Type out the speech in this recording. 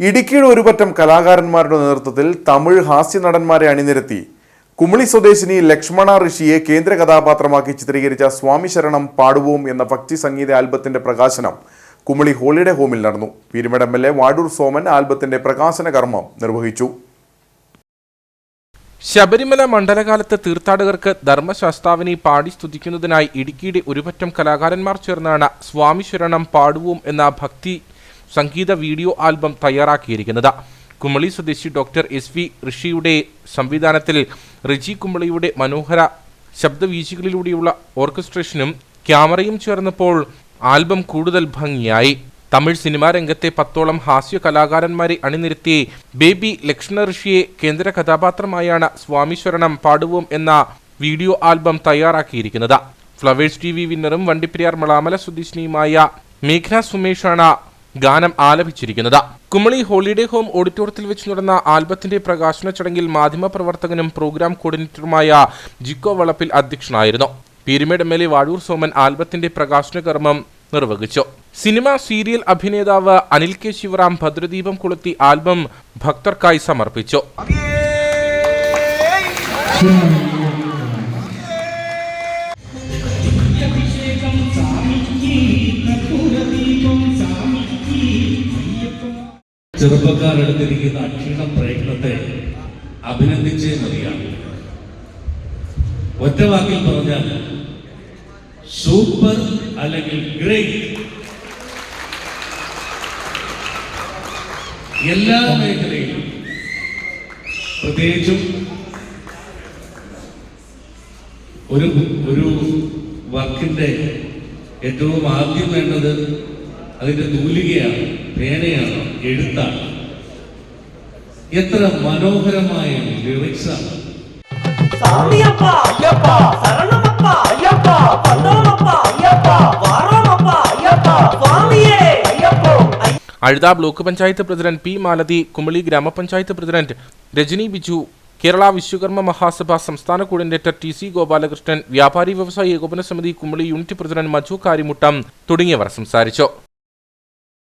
ഇടുക്കിയുടെ ഒരുപറ്റം കലാകാരന്മാരുടെ നേതൃത്വത്തിൽ തമിഴ് ഹാസ്യ നടന്മാരെ അണിനിരത്തി. കുമളി സ്വദേശിനി ലക്ഷ്മണ ഋഷിയെ കേന്ദ്ര കഥാപാത്രമാക്കി ചിത്രീകരിച്ച സ്വാമി ശരണം പാടുവോം എന്ന ഭക്തി സംഗീത ആൽബത്തിന്റെ പ്രകാശനം കുമളി ഹോളിഡേ ഹോമിൽ നടന്നു. Peermade M L A Vadoor Soman ആൽബത്തിന്റെ പ്രകാശന കർമ്മം നിർവഹിച്ചു. ശബരിമല മണ്ഡലകാലത്ത് തീർത്ഥാടകർക്ക് ധർമ്മശാസ്താവിനെ പാടി സ്തുതിക്കുന്നതിനായി ഇടുക്കിയുടെ ഒരുപറ്റം കലാകാരന്മാർ ചേർന്നാണ് സ്വാമി ശരണം പാടുവോം എന്ന ഭക്തി സംഗീത വീഡിയോ ആൽബം തയ്യാറാക്കിയിരിക്കുന്നത്. കുമളി സ്വദേശി ഡോക്ടർ എസ് വി ഋഷിയുടെ സംവിധാനത്തിൽ റിജി കുമളിയുടെ മനോഹര ശബ്ദവീചികളിലൂടെയുള്ള ഓർക്കസ്ട്രേഷനും ക്യാമറയും ചേർന്നപ്പോൾ ആൽബം കൂടുതൽ ഭംഗിയായി. തമിഴ് സിനിമാ രംഗത്തെ പത്തോളം ഹാസ്യ കലാകാരന്മാരെ അണിനിരത്തി ബേബി ലക്ഷ്മണ ഋഷിയെ കേന്ദ്ര കഥാപാത്രമായാണ് സ്വാമീശ്വരണം പാടുവോം എന്ന വീഡിയോ ആൽബം തയ്യാറാക്കിയിരിക്കുന്നത്. ഫ്ലവേഴ്സ് ടി വി വിന്നറും വണ്ടിപ്പെരിയാർ മളാമല സ്വദേശിനിയുമായ മേഘ്ന സുമേഷാണ് ഗാനം ആലപിച്ചിരിക്കുന്നത്. കുമളി ഹോളിഡേ ഹോം ഓഡിറ്റോറിയത്തിൽ വെച്ച് നടന്ന ആൽബത്തിന്റെ പ്രകാശന ചടങ്ങിൽ മാധ്യമപ്രവർത്തകനും പ്രോഗ്രാം കോർഡിനേറ്ററുമായ ജിക്കോ വളപ്പിൽ അധ്യക്ഷനായിരുന്നു. Peerumedu M L A Vazhoor Soman ആൽബത്തിന്റെ പ്രകാശന കർമ്മം നിർവഹിച്ചു. സിനിമ സീരിയൽ അഭിനേതാവ് അനിൽ കെ ശിവറാം ഭദ്രദീപം കൊളുത്തി ആൽബം ഭക്തർക്കായി സമർപ്പിച്ചു. ചെറുപ്പക്കാരെടുത്തിരിക്കുന്ന അക്ഷീണ പ്രയത്നത്തെ അഭിനന്ദിച്ചേ മതിയാണ് ഒറ്റ വാക്കിൽ പറഞ്ഞാൽ സൂപ്പർ അല്ലെങ്കിൽ ഗ്രേറ്റ്. എല്ലാ മേഖലയിലും പ്രത്യേകിച്ചും ഒരു ഒരു വർക്കിന്റെ ഏറ്റവും ആദ്യം വേണ്ടത് അതിന്റെ തൂലികയാണ് പേനയാണ് എഴുത്താണ് എത്ര മനോഹരമായ ലിറിക്സാണ് சாமியப்பா ஐயப்பா சரணமப்பா ஐயப்பா பந்தோமப்பா ஐயப்பா வாரோமப்பா ஐயப்பா சுவாமியே ஐயப்போ Azhutha block panchayat president P Malathi Kumily ഗ്രാമപഞ്ചായത്ത് പ്രസിഡന്റ് രജനി ബിജു കേരള വിശ്വകർമ്മ മഹാസഭ സംസ്ഥാന coordinator T C Gopalakrishnan Vyapari Vyavasayi Ekopana Samithi Kumily unit president Maju Karimuttam തുടങ്ങിയവർ സംസാരിച്ചു